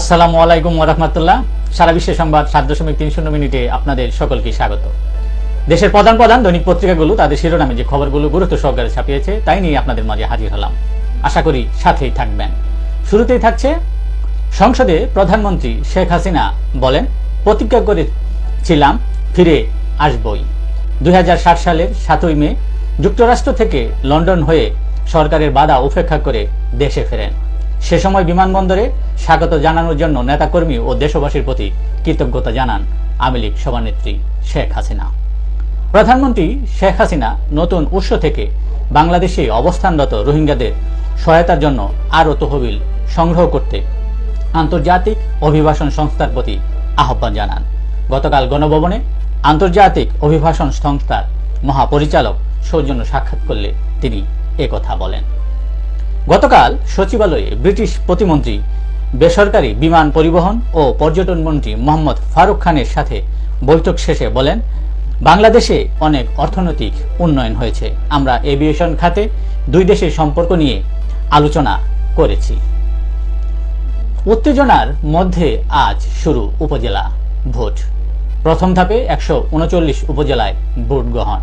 আসসালামু আলাইকুম ওরহমতুল্লাহ সারা বিশ্বের সংবাদ সাত দশমিক তিন শূন্য মিনিটে আপনাদের সকলকে স্বাগত। দেশের প্রধান প্রধান দৈনিক পত্রিকাগুলো, তাদের শিরোনামে যে খবরগুলো গুরুত্ব সহকারে ছাপিয়েছে, তাই নিয়ে আপনাদের মাঝে হাজির হলাম। আশা করি সাথেই থাকবেন। শুরুতেই থাকছে, সংসদে প্রধানমন্ত্রী শেখ হাসিনা বলেন, প্রতিজ্ঞা করেছিলাম, ফিরে আসবই। দুই সালের সাতই মে, যুক্তরাষ্ট্র থেকে লন্ডন হয়ে সরকারের বাধা উপেক্ষা করে দেশে ফেরেন। সে সময় বিমানবন্দরে স্বাগত জানানোর জন্য নেতাকর্মী ও দেশবাসীর প্রতি কৃতজ্ঞতা জানান আওয়ামী লীগ সভানেত্রী শেখ হাসিনা। প্রধানমন্ত্রী শেখ হাসিনা নতুন উৎস থেকে বাংলাদেশে অবস্থানরত রোহিঙ্গাদের সহায়তার জন্য আরও তহবিল সংগ্রহ করতে আন্তর্জাতিক অভিবাসন সংস্থার প্রতি আহ্বান জানান। গতকাল গণভবনে আন্তর্জাতিক অভিবাসন সংস্থার মহাপরিচালক সৌজন্য সাক্ষাৎ করলে তিনি একথা বলেন। গতকাল সচিবালয়ে ব্রিটিশ প্রতিমন্ত্রী, বেসরকারি বিমান পরিবহন ও পর্যটন মন্ত্রী মোহাম্মদ ফারুক খানের সাথে বৈঠক শেষে বলেন, বাংলাদেশে অনেক অর্থনৈতিক উন্নয়ন হয়েছে। আমরা এভিয়েশন খাতে দুই দেশের সম্পর্ক নিয়ে আলোচনা করেছি। উত্তেজনার মধ্যে আজ শুরু উপজেলা ভোট। প্রথম ধাপে একশো উনচল্লিশ উপজেলায় ভোট গ্রহণ।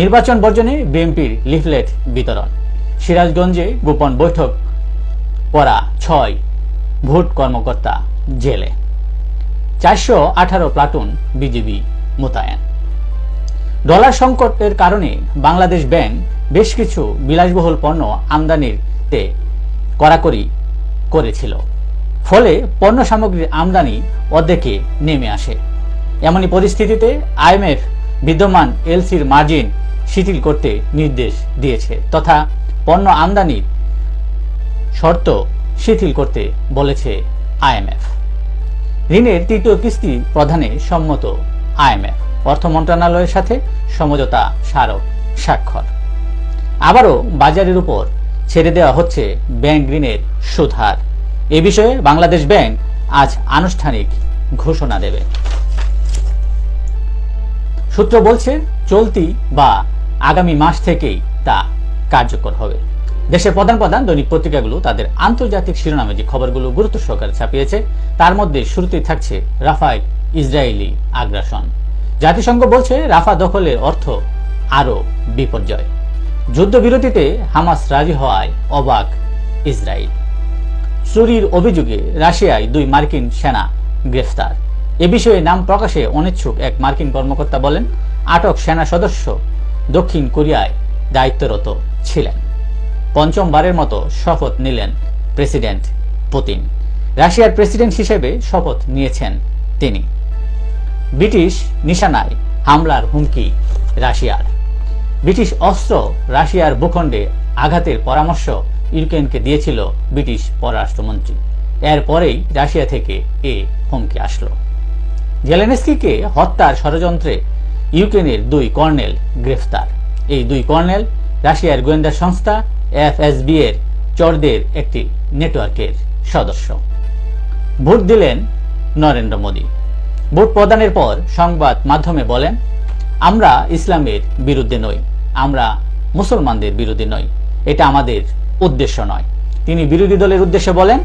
নির্বাচন বর্জনে বিএনপির লিফলেট বিতরণ। সিরাজগঞ্জে গোপন বৈঠক করা ছয়, ভোট কর্মকর্তা জেলে। চারশো আঠারো প্লাটুন বিজিবি মোতায়েন। ডলার সংকটের কারণে বাংলাদেশ ব্যাংক বেশ কিছু বিলাসবহুল পণ্য আমদানিতে কড়াকড়ি করেছিল। ফলে পণ্য সামগ্রীর আমদানি অর্ধেকে নেমে আসে। এমনই পরিস্থিতিতে আইএমএফ বিদ্যমান এলসির মার্জিন শিথিল করতে নির্দেশ দিয়েছে, তথা পণ্য আমদানির শর্ত শিথিল করতে বলেছে আইএমএফ। ঋণের তৃতীয় কিস্তি প্রধানে সম্মত আইএমএফ। অর্থ মন্ত্রণালয়ের সাথে সমঝোতা স্মারক স্বাক্ষর। আবারও বাজারের উপর ছেড়ে দেওয়া হচ্ছে ব্যাংক ঋণের সুদ হার এ বিষয়ে বাংলাদেশ ব্যাংক আজ আনুষ্ঠানিক ঘোষণা দেবে। সূত্র বলছে, চলতি বা আগামী মাস থেকেই তা কার্যকর হবে। দেশের প্রধান প্রধান দৈনিক পত্রিকাগুলো তাদের আন্তর্জাতিক শিরোনামে যে খবরগুলো গুরুত্ব সহকারে ছাপিয়েছে, তার মধ্যে শুরুতেই থাকছে রাফায় ইসরায়েলি আগ্রাসন। জাতিসংঘ বলছে, রাফা দখলের অর্থ আরও বিপর্যয়। যুদ্ধবিরতিতে হামাস রাজি হওয়ায় অবাক ইসরায়েল। চুরির অভিযোগে রাশিয়ায় দুই মার্কিন সেনা গ্রেফতার। এ বিষয়ে নাম প্রকাশে অনিচ্ছুক এক মার্কিন কর্মকর্তা বলেন, আটক সেনা সদস্য দক্ষিণ কোরিয়ায় দায়িত্বরত ছিলেন। পঞ্চমবারের মতো শপথ নিলেন প্রেসিডেন্ট পুতিন। রাশিয়ার প্রেসিডেন্ট হিসেবে শপথ নিয়েছেন তিনি। ব্রিটিশ নিশানায় হামলার হুমকি রাশিয়ার। ব্রিটিশ অস্ত্র রাশিয়ার ভূখণ্ডে আঘাতের পরামর্শ ইউক্রেনকে দিয়েছিল ব্রিটিশ পররাষ্ট্রমন্ত্রী। এরপরেই রাশিয়া থেকে এ হুমকি আসলো। জেলেনস্কিকে হত্যার ষড়যন্ত্রে ইউক্রেনের দুই কর্নেল গ্রেফতার। এই দুই কর্নেল রাশিয়ার গোয়েন্দা সংস্থা এফএসবি এর চরদের একটি নেটওয়ার্কের সদস্য। ভোট দিলেন নরেন্দ্র মোদী। ভোট প্রদানের পর সংবাদ মাধ্যমে বলেন, আমরা ইসলামের বিরুদ্ধে নই, আমরা মুসলমানদের বিরুদ্ধে নই। এটা আমাদের উদ্দেশ্য নয়। তিনি বিরোধী দলের উদ্দেশ্যে বলেন,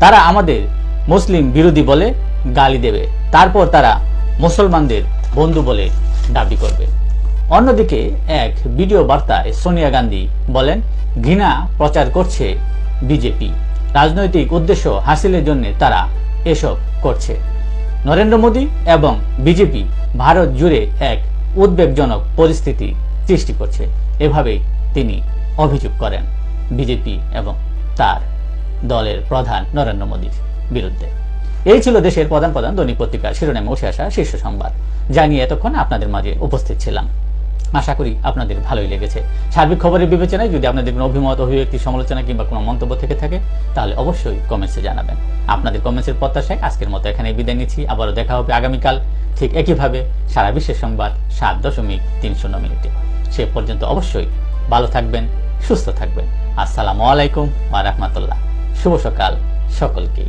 তারা আমাদের মুসলিম বিরোধী বলে গালি দেবে। তারপর তারা মুসলমানদের বন্ধু বলে দাবি করবে। অন্যদিকে এক ভিডিও বার্তায় সোনিয়া গান্ধী বলেন, ঘৃণা প্রচার করছে বিজেপি। রাজনৈতিক উদ্দেশ্য হাসিলের জন্য তারা এসব করছে। নরেন্দ্র মোদী এবং বিজেপি ভারত জুড়ে এক উদ্বেগজনক পরিস্থিতি সৃষ্টি করছে। এভাবেই তিনি অভিযোগ করেন বিজেপি এবং তার দলের প্রধান নরেন্দ্র মোদীর বিরুদ্ধে। এই ছিল দেশের প্রধান প্রধান দৈনিক পত্রিকার শিরোনামে উঠে আসা শীর্ষ সংবাদ। যা নিয়ে এতক্ষণ আপনাদের মাঝে উপস্থিত ছিলাম। আশা করি আপনাদের ভালোই লেগেছে। সার্বিক খবরের বিবেচনায় যদি আপনাদের কোনো অভিমত, অভিব্যক্তি, সমালোচনা কিংবা কোনো মন্তব্য থেকে থাকে, তাহলে অবশ্যই কমেন্টসে জানাবেন। আপনাদের কমেন্টসের প্রত্যাশায় আজকের মতো এখানে বিদায় নিচ্ছি। আবারও দেখা হবে আগামীকাল ঠিক একইভাবে সারা বিশ্বের সংবাদ সাত দশমিক তিন শূন্য মিনিটে। সে পর্যন্ত অবশ্যই ভালো থাকবেন, সুস্থ থাকবেন। আসসালামু আলাইকুম ওয়া রাহমাতুল্লাহ। শুভ সকাল সকলকেই।